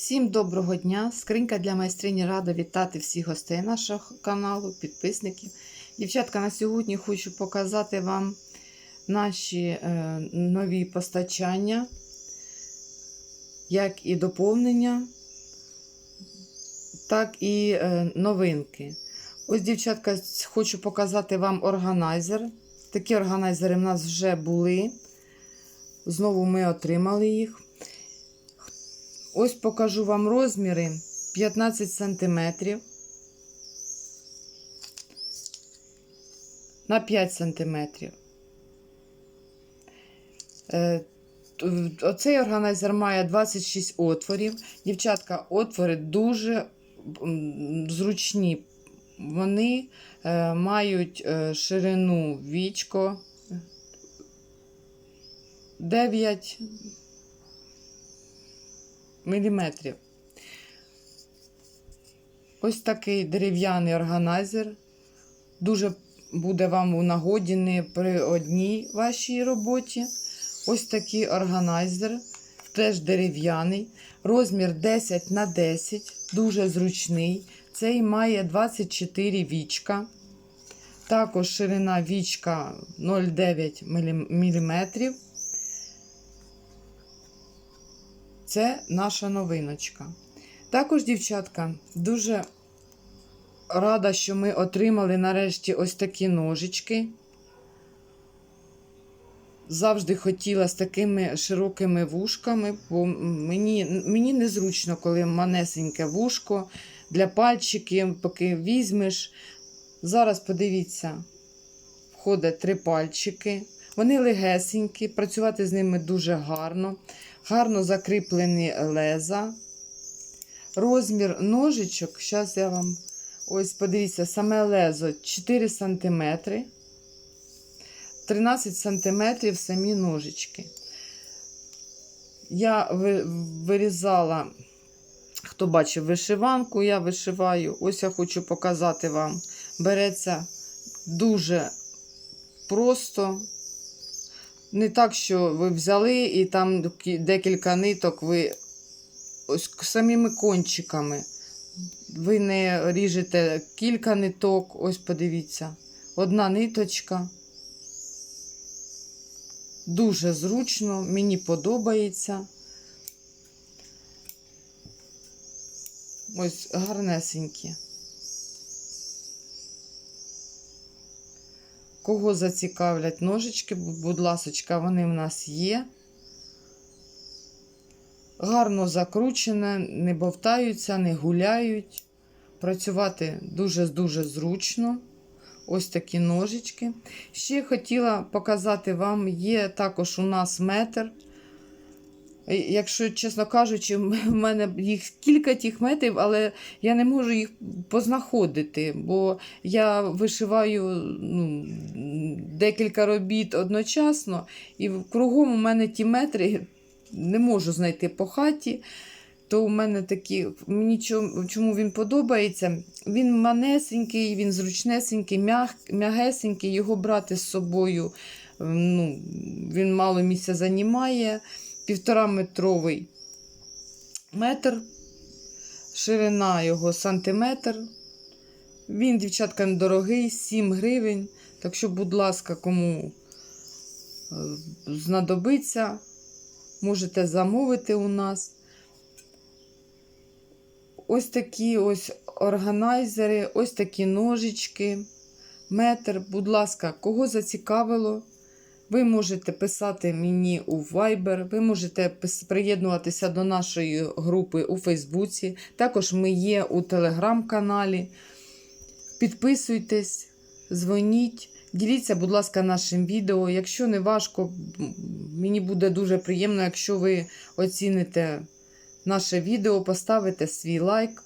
Всім доброго дня! Скринька для майстрині рада вітати всіх гостей нашого каналу, підписників. Дівчатка, на сьогодні хочу показати вам наші е, нові постачання, як і доповнення, так і е, новинки. Ось, дівчатка, хочу показати вам органайзер. Такі органайзери в нас вже були. Знову ми отримали їх. Ось покажу вам розміри 15 см на 5 см. Е, Оцей органайзер має 26 отворів. Дівчатка, отвори дуже зручні. Вони е, мають е, ширину вічко 9 міліметрів. Ось такий дерев'яний органайзер. Дуже буде вам у нагоді не при одній вашій роботі. Ось такий органайзер, теж дерев'яний. Розмір 10 на 10, дуже зручний. Цей має 24 вічка. Також ширина вічка 0,9 мм. Це наша новиночка. Також, дівчатка, дуже рада, що ми отримали нарешті ось такі ножички. Завжди хотіла з такими широкими вушками, бо мені, мені незручно, коли манесеньке вушко для пальчиків, поки візьмеш. Зараз подивіться, входить три пальчики. Вони легесенькі, працювати з ними дуже гарно. Гарно закріплені леза. Розмір ножичок, зараз я вам ось подивіться, саме лезо 4 см. 13 см самі ножички. Я вирізала, хто бачив вишиванку, я вишиваю. Ось я хочу показати вам. Береться дуже просто. Не так, що ви взяли і там декілька ниток ви ось самими кончиками. Ви не ріжете кілька ниток, ось подивіться, одна ниточка. Дуже зручно, мені подобається. Ось гарнесенькі. Кого зацікавлять ножички, будь ласочка, вони в нас є. Гарно закручене, не бовтаються, не гуляють. Працювати дуже-дуже зручно. Ось такі ножички. Ще хотіла показати вам, є також у нас метр. Якщо, чесно кажучи, в мене їх кілька тих метрів, але я не можу їх познаходити, бо я вишиваю ну, декілька робіт одночасно, і кругом у мене ті метри не можу знайти по хаті. То у мене такі, мені чому він подобається. Він манесенький, він зручнесенький, мяг, м'ягесенький, його брати з собою. ну, Він мало місця займає півтора метровий метр, ширина його сантиметр. Він, дівчатка, недорогий, 7 гривень. Так що, будь ласка, кому е, знадобиться, можете замовити у нас. Ось такі ось органайзери, ось такі ножички, метр. Будь ласка, кого зацікавило, ви можете писати мені у Viber, ви можете приєднуватися до нашої групи у Фейсбуці. Також ми є у телеграм-каналі. Підписуйтесь, дзвоніть, діліться, будь ласка, нашим відео. Якщо не важко, мені буде дуже приємно, якщо ви оціните наше відео, поставите свій лайк,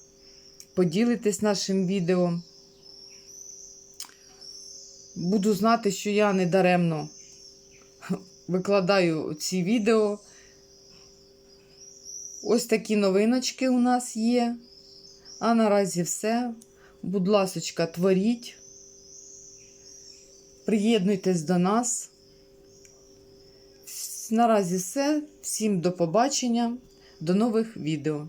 поділитесь нашим відео. Буду знати, що я не даремно викладаю ці відео. Ось такі новиночки у нас є. А наразі все. Будь ласочка, творіть. Приєднуйтесь до нас. Наразі все. Всім до побачення, до нових відео.